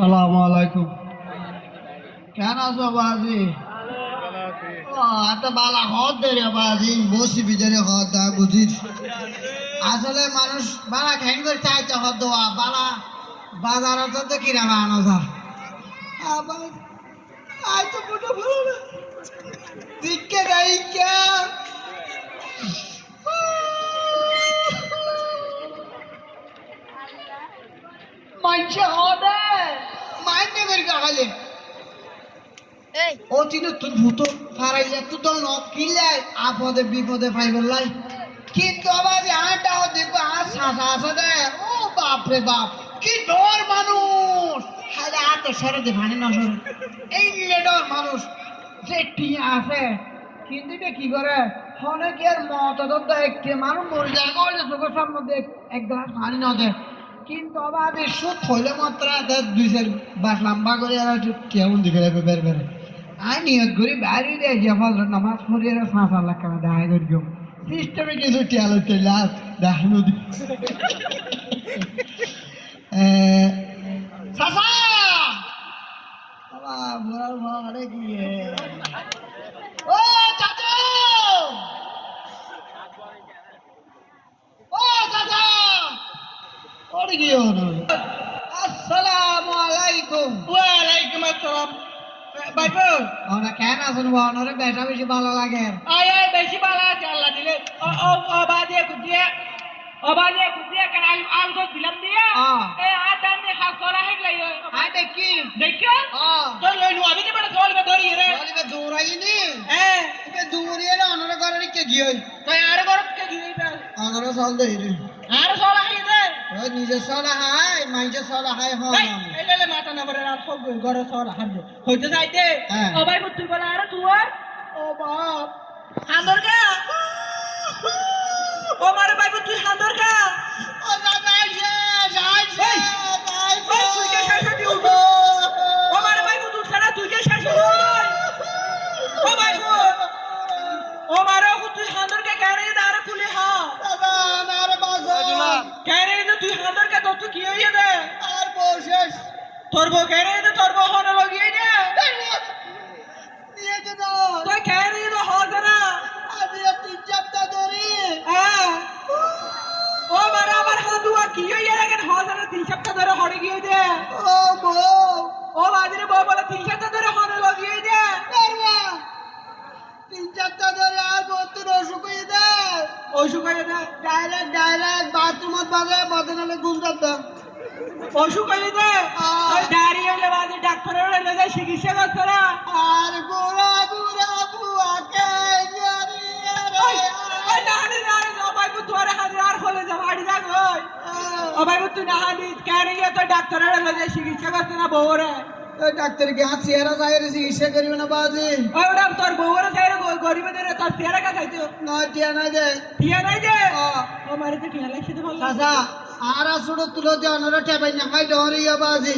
সালাম আলাইকুম। কেন আছো বাজি বালা হদ দে রে বাজি বসি ভিতরে হদ দা বুঝিস আসলে মানুষ বালা ঘ্যাং করে চাইতে হদ দেওয়া বালা বাজারে তো কিরাম আনো যা। আই তো মোটা ভালো করি ও চিনে তুই ভূত তো ন কিলে আপদে বিপদে পাইবে লাই। কিন্তু আবার যে দেখব আর শাসা আছে দে। ও বাপ রে বাপ কি ডর মানুষ। হালে আর তো সরে দে ভানি না সরে। এই ডর মানুষ যে টিয়া আছে কিন্তু এটা কি করে? আর মত দেখতে মানুষ মরে যায় চোখের সামনে দেখ এক গ্লাস পানি না দেয় কিন্তু যে সুদ হইলে মাত্র দেখ দুই চার বাস লম্বা করে আর কেমন দিকে রাখবে, বের বের আই নিয়ত করি বাইরে দিয়ে গিয়ে ফজর নামাজ পড়ি আর সাঁচ আল্লাহ কেন দেখা করি গো। সিস্টেমে কিছু টিয়ালো চলে আস দেখানো দি সাসা বাবা বুড়ার মারে গিয়ে ও চাচু ও চাচা ওরে গিয়ে হলো আসসালামু আলাইকুম ওয়ালাইকুম আসসালাম বাইপো কেন আছেন বেটা বেশি ভালো লাগে। আয় বেশি ভালো আছে আল্লাহ দিলে। ও ও অবাদে কুদিয়ে অবাদে কুদিয়ে কেন আলু তো দিলাম দিয়ে। এ আদান নে খাস করা হে গলাই আয় দেখি। দেখো। আহ তো লই নু আমি কে বড় জল মে ধরি রে বলিবে দৌড়াইনি হ্যাঁ এবে দৌড়িয়ে না ওনারে ঘরে কে গিয়ে তো আর গরত কে গিয়ে বে ওনারে চল দেই রে। আর আই রে ওই নিজে চলা হাই মাইজে চলা হাই হন এই লে মাথা না বড় রাত সব গর সর হাত হইতে যাইতে। ও ভাই তুই বলা আর তুই? ও বাপ। হান্দর গা ও মারে ভাই তুই হান্দর কা ও দাদা আইছে যাইছে এই, যাইছে এই, তুই কে শেষ হতে উঠো? ও মারে ভাই তুই ছাড়া তুই কে শেষ হই ও ভাই ও মারে ও তুই হান্দর কে কেন দে আর কুলি হা দাদা নারে বাসা কেন দে তুই হান্দর কে তো তুই কি হইয়া দে আর বসেস তোর বউ কেন দে তোর বউ হন লাগিয়ে দে নিয়ে তো দাও তুই কেন দে হ জরা আমি তিন চারটা ধরি হ্যাঁ ও মারে আমার হান্দুয়া কি হইয়া তিন সপ্তাহ ধরে গিয়ে দে ও বউ। ও বাজারে বউ বলে তিন সপ্তাহ ধরে লাগিয়ে দে তিন ধরে আর অসুখ হয়ে দেয় অসুখ হয়ে দে ডাইরেক্ট ডাইরেক্ট বাথরুমত বাজে ঘুম যাতাম অসুখ হয়ে দে হলে বাজে ডাক্তারের চিকিৎসা করছে না। আর গোড়া গোড়া অবাই কু তুই নাহানি কেন গিয়ে তো ডাক্তারের হলে চিকিৎসা করছে না বউরে? ওই ডাক্তারকে হাত চেহারা চাইরে চিকিৎসা করিবে না বাজি ওটা তোর বউরে চাইরে গরিবেদের তোর চেহারা কা চাইতো নয় টিয়া নাই দে। ঠিয়া নাই যে ও মারে তো ঠিয়া লাগছে তো ভালো চাচা আর আসুড়ো তুলো দিয়ে অনারা টেপাই না খাই ডহরিয়া বাজি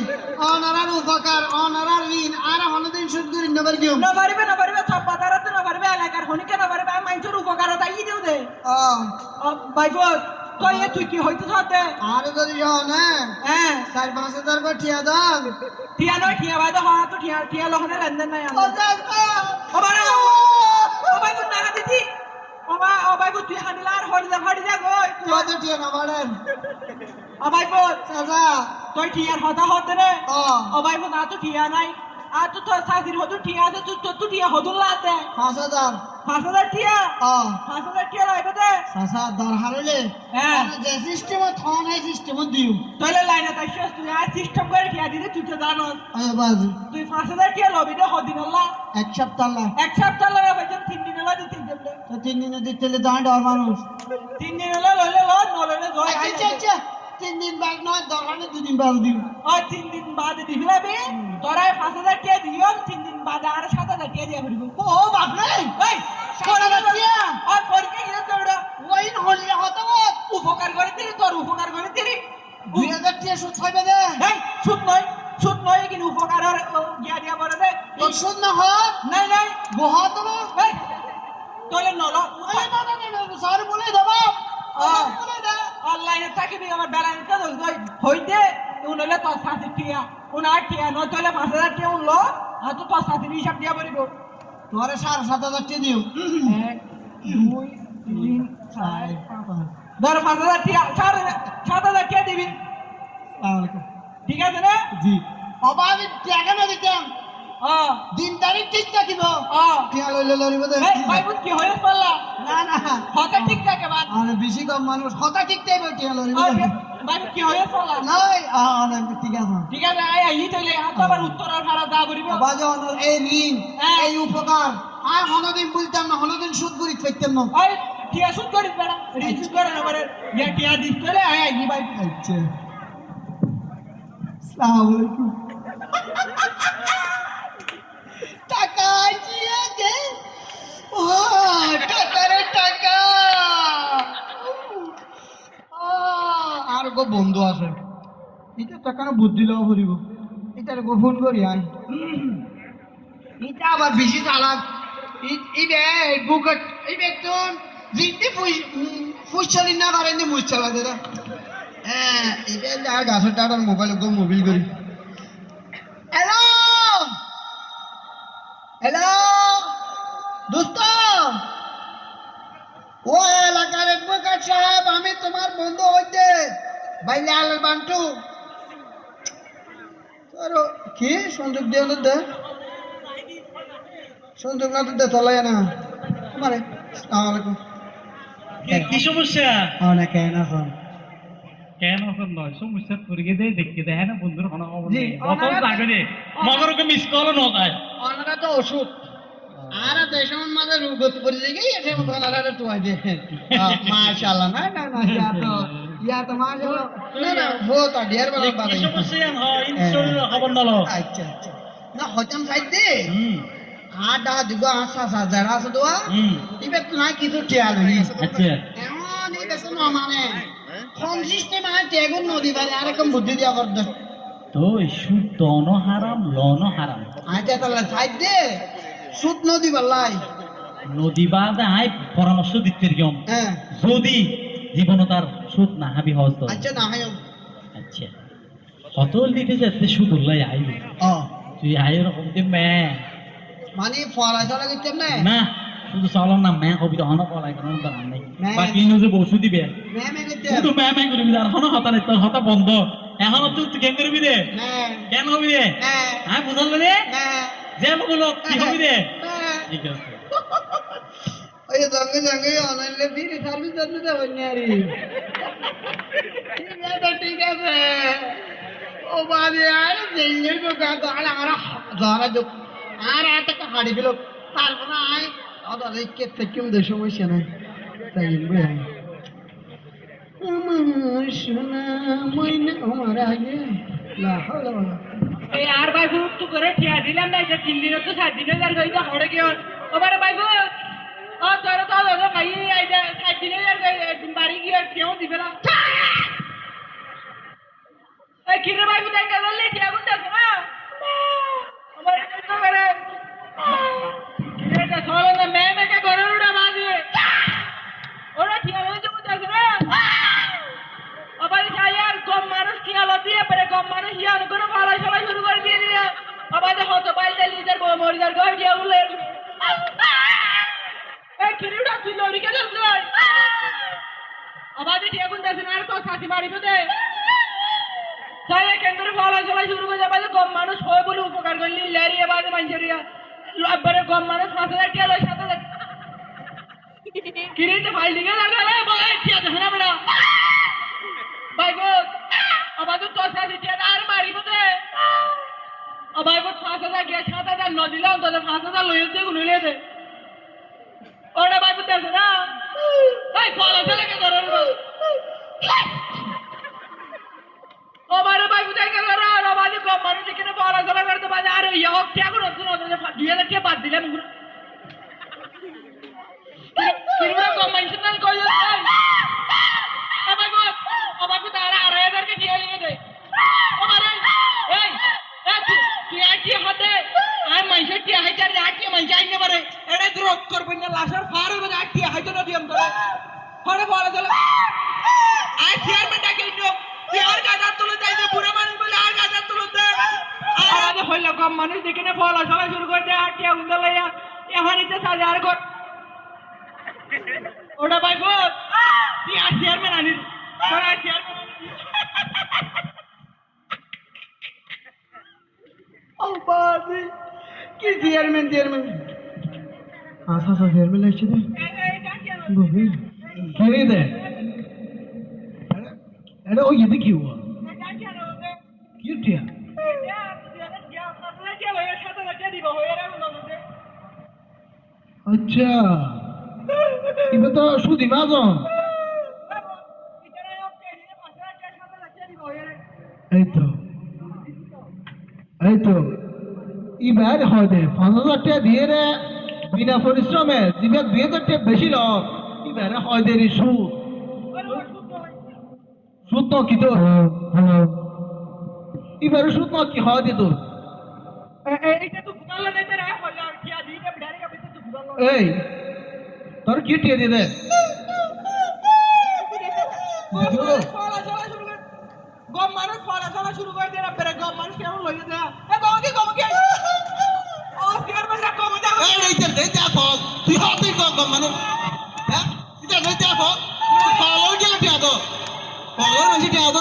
অনারার উপকার অনারার ঋণ আর হনদিন সুদ করি নেবার কেউ না পারিবে না পারিবে সব পাতারা তো না পারিবে এলাকার হনিকে না পারিবে মানুষের উপকারতা ই দিও দে। ও বাইবো তুই এ তুই কি হইতে সাথে আর যদি যাও না হ্যাঁ চার পাঁচ হাজার করে ঠিয়া দাম ঠিয়া নয় ঠিয়া বাইদে হওয়া তো ঠিয়া ঠিয়া লহনে লেনদেন নাই ও চাচা ও। ভাই তুই না দিদি ও ভাই ও ভাই তুই হানিলা হড়ি যা হড়ি যা গই তোমাদের ঠিয়া না বাড়েন। ও ভাই বল চাচা। তুই ঠিয়ার হতা হতে রে। ও। ভাই না তো ঠিয়া নাই। আর তো তোর সাজির হদু ঠিয়া আছে তুই তো ঠিয়া হদুন লাতে। পাঁচ হাজার। পাঁচ হাজার ঠিয়া ও পাঁচ হাজার ঠিয়া লাইবে দে চাচা দর হারলে হ্যাঁ যে সিস্টেমত হন এই সিস্টেমত দিও তাহলে লাইনে তাই তুই আর সিস্টেম করে ঠিয়া দিতে তুই তো জানোস ওই বাজি। তুই হাজার লবি রে হদিন আল্লাহ এক সপ্তাহ লা। এক সপ্তাহ লাগে ভাইজান তিন দিন হলো দিতে দেবে তো তিন দিনে দিতে দাঁড় মানুষ তিন দিন হলো লইলে ল জয় আচ্ছা আচ্ছা। তিন দিন বাদ নয় দরকারে দুদিন বাদ দিও ও তিন দিন বাদ দিবি লাবি তোরা পাঁচ হাজার টিয়া দিও তিন দিন বাদ আর সাত হাজার টিয়া দিয়ে ভরবি ও পরীক্ষা গিয়ে তোরা ওই হলে হতো উপকার করে দিলি তোর উপকার করে দিলি। দুই হাজার টিয়া সুদ খাইবে দে। এই সুদ নয় সুদ নয় কিন্তু উপকার আর গিয়া দিয়া বলে দে। তোর সুদ না হত নাই নাই। বহত না তোলে নল স্যার বলে দেবা। অনলাইনে থাকিবি আমার ব্যালেন্স হইতে উনলে তোর সাথে টিয়া উনার টিয়া নয় তাহলে পাঁচ হাজার টিয়া উনলো আর তো তোর সাথে হিসাব দিয়া পড়িব তোরে সাড়ে সাত হাজার টি দিও। এক দুই তিন চার পাঁচ। ধর পাঁচ হাজার সাত হাজার সাত হাজার টিয়া দিবি। ঠিক আছে না? জি। আমি টাকা না দিতাম। দিন তারিখ ঠিক থাকিব টিয়া লইলে লরিব দে কি হয়ে পারলা না না। হতে ঠিক থাকে বাদ? আর বেশি কম মানুষ কথা ঠিক থাকবে টিয়া লরিব ভাইবুত কি হয়ে পারলা নাই অনেক ঠিক আছে। ঠিক আছে এই এই তাইলে হাত আবার উত্তর আর দা করিব। বাজন এই ঋণ হ্যাঁ। এই উপকার। আর হনদিন বলতাম না হনদিন সুদ করি থাকতাম না। টিয়া শুট করিস বেড়া রিচুট করে না বারে ইয়া টিয়া দিস আই ভাই। আচ্ছা। আসসালামু আলাইকুম টাকা দিয়ে দে ও টাকা রে টাকা আহ, আর গো বন্ধু আছে। এটা না বুদ্ধি লওয়া করিব এটা গো ফোন করি আই। এটা আবার বেশি চালাক। ইবে বুকট ইবে তো জিতে ফুস ফুসছলি না পারেন যে মুছ চালা দাদা হ্যাঁ ইবে গাছের টাটার মোবাইল গো মোবিল করি হ্যালো হ্যালো দোস্ত? ও এলাকার অ্যাডভোকেট সাহেব আমি তোমার বন্ধু হইতে ভাই লাল বান্টু। তোর কি সংযোগ দিয়ে দে? সংযোগ না দিতে চলে না মানে আসসালামু আলাইকুম। কি- কি সমস্যা? অনেক কেন আছেন কেন আছেন নয় সমস্যা পড়ে দেয় দেখতে দেয়। না বন্ধুর কোনো খবর নেই। ওনারা- অত মনের ওকে মিস কল ন যায় ওনারা তো ওষুধ আর দেশের মাঝে রোগত পড়ে গিয়ে এসে মতো ওনারা টুয়াই মাশাআল্লাহ না না না ইয়া তো ইয়া তো মাশাআল্লাহ না না বহুত ডিয়ার বলা কি সমস্যা হয় ইনশোর খবর নলো আচ্ছা আচ্ছা। না হতাম সাইড দে। হুম আর ডা দিব আর সাসা যারা আছে দোয়া ইবে তো না কিছু আচ্ছা। এমন মানে। কোন সিস্টেম আছে তেগুন নদী বারে আরেকম বুদ্ধি দিয়া কর দে। তো সুদ দন হারাম লন হারাম। আচ্ছা তাহলে সাইড দে। সুত নদী বালাই নদী বাদ আই পরামর্শ দিতে কিয়ম হ্যাঁ। যদি জীবন তার সুদ না হাবি তো। আচ্ছা না হয় আচ্ছা। কত দিতে যাচ্ছে সুদ উল্লাই আইবি তুই আই রকম যে মে। মানে পড়াশোনা করতাম না? না। শুধু চলো না মে কবি তো হন পলাই কোনো দরকার নাই বাকি ইনো বসু দিবে শুধু মে মে করবি আর হন হতা নাই তোর হতা বন্ধ এখন তুই তুই কেন করবি রে কেন হবি রে হ্যাঁ বুঝল রে যে বলো কি হবি রে ঠিক আছে ওই সঙ্গে সঙ্গে অনলাইনে ফিরে সার্ভিস দিতে দেবেন না রে ঠিক আছে ঠিক আছে ও বাদে আর জেলে তো আর আর যোগ আর এত হাড়ি দিল তারপরে আয় আদার এই কে থেকে ওদের সমস্যা নাই তাই ভাই আমার সোনা মইনা আমার আগে লা হাওলা ওয়ালা এই আর ভাই ফুট তো করে ঠিয়া দিলাম না যে তিন দিন তো সাত দিনে যার গইতে হড়ে গিয়ে ওবারে ভাই ফুট ও তোর তো দাদা খাই আই যে সাত দিনে যার দিন বাড়ি গিয়ে কেউ দিবে না এই কিরে ভাই ফুট একটা বললে ঠিয়া দেখো আমার তো করে কে করে উড়া বাজে ওরা ঠিয়া লইতে বুঝাছে না আবার আর কম মানুষ খেয়াল দিয়ে পরে কম মানুষ ইয়ার করে ফালাই ফালাই শুরু করে দিয়ে দিয়ে আবার হতো পাইলে লিজার বউ, মরিদার ঘর গিয়ে উলে এই কিরিটা তুই লড়ি কে যাস আবার ঠিক এখন দেখেন আর তো সাথী মারিব দে তাই কেন্দ্র ফালাই ফালাই শুরু করে যাবে কম মানুষ হয় বলে উপকার করলি, লেরিয়া বাজে মানুষের একবারে কম মানুষ পাঁচ হাজার টিয়া লয় সাত হাজার কিরিতে ফাইল দিকে লাগালে? ভাই টিয়া দেখে না বেড়া বাইগো আবাদু তোসা দিতে আর মারিব দে আবাইগো ফাঁসা দা গে ছাতা দা নদিলা অন্তত ফাঁসা দা লইতে দে গুনলে দে ওরা বাইগো দেছে না। এই ফলা চলে কে করো ও মারে বাইগো দেখ করো আর আবাদি কম মারে দিকে না করতে বাজে কম আর আজকে আইনে আর চেয়ারম্যান ডাকে নিও চেয়ার গাদার তুলে যাইতে বুড়া মানুষ হইল কম মানুষ দেখে না ফল সবাই শুরু করে দেয় আটিয়া উন্দা লইয়া এখন ইতে সাজে আর কর ওটা ভাই বল তুই আর চেয়ারম্যান আনিস তোর আর চেয়ারম্যান ও বাদি কি চেয়ারম্যান চেয়ারম্যান আচ্ছা আচ্ছা চেয়ারম্যান লাগছে রে বাবু কি রে দে এটা ওই এদিকে কি হুয়া কি টিয়া আচ্ছা। এবার তো সুদি মাজন এই তো। এই তো। এবার হয় দে পাঁচ হাজার টাকা দিয়ে রে বিনা পরিশ্রমে যেবার দুই হাজার টাকা বেশি লস। এবারে হয় দে রে সুদ। সুদ তো কি তোর? এবারে সুদ তো কি হয় দে তোর? এই তোর কি টিয়া দিয়ে গম মানুষ ফলা চলা শুরু করে দিয়ে রাখবে গম মানুষ কেমন লইয়ে দেয়া এ গম কি ও চেয়ারম্যান না গম দেয়া এই এইটা নেতা ফল তুই হাতে কম কম মানে হ্যাঁ? এটা নেতা ফল ফলো গেলে টিয়া তো ফলো বেশি টিয়া তো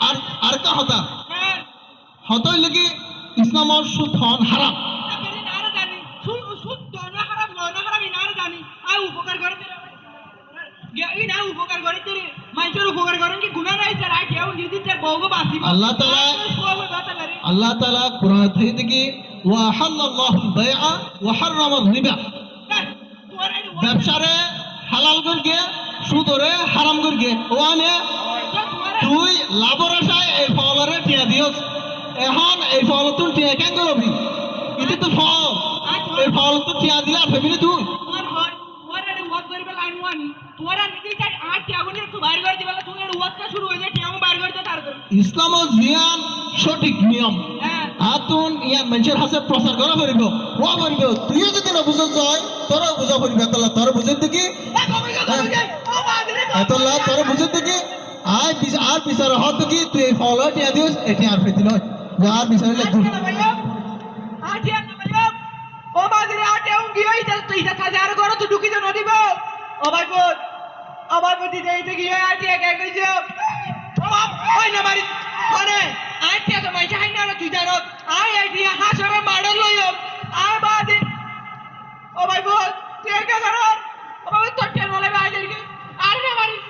আর আর কা হতা। হতা হইলে কি ইসলামর সুদ হন হারাম আল্লাহ তাআলা- আল্লাহ তাআলা কোরআন থেকে ব্যবসারে হালাল করগে, সুদরে হারাম করগে। ওয়ানে তুই লাভর আশায় এই ফলরে টিয়া দিয়স। এখন এই ফল তুই টিয়া কেন করবি এটা তো ফল। এই ফল তো টিয়া দিলে আর ভাবি না তুই। হয় হয়ে তার ইসলাম ও জিয়ান সঠিক নিয়ম। হ্যাঁ। আতুন ইয়া মানুষের হাতে প্রচার করা পারিব হওয়া পারিব তুইও যদি না বুঝত যায় তোরও বুঝা পারিব এতলা তোর বুঝত দেখি। এতলা তোর বুঝত দেখি। আর আর বিচার হত দেখি তুই এই ফল টিয়া দিস এটি আর ফেতি নয় আর বিচার লাগবে ও বাজারে আটে উঙ্গি ওই তো করো তো ঢুকি তো নদীব ও ভাই বোন ও ভাই বোন দিতে এইতে গিয়ে আটে একা কইছে ও বাপ ওই না মারি কোনে আটে তো মাইছে হাই না তুই জানো আই আইটি হাসরে মাডল লইও আই বাদে ও ভাই বোন তুই একা করো ও ভাই তোর টেন বলে বাজার কি আর না মারি আই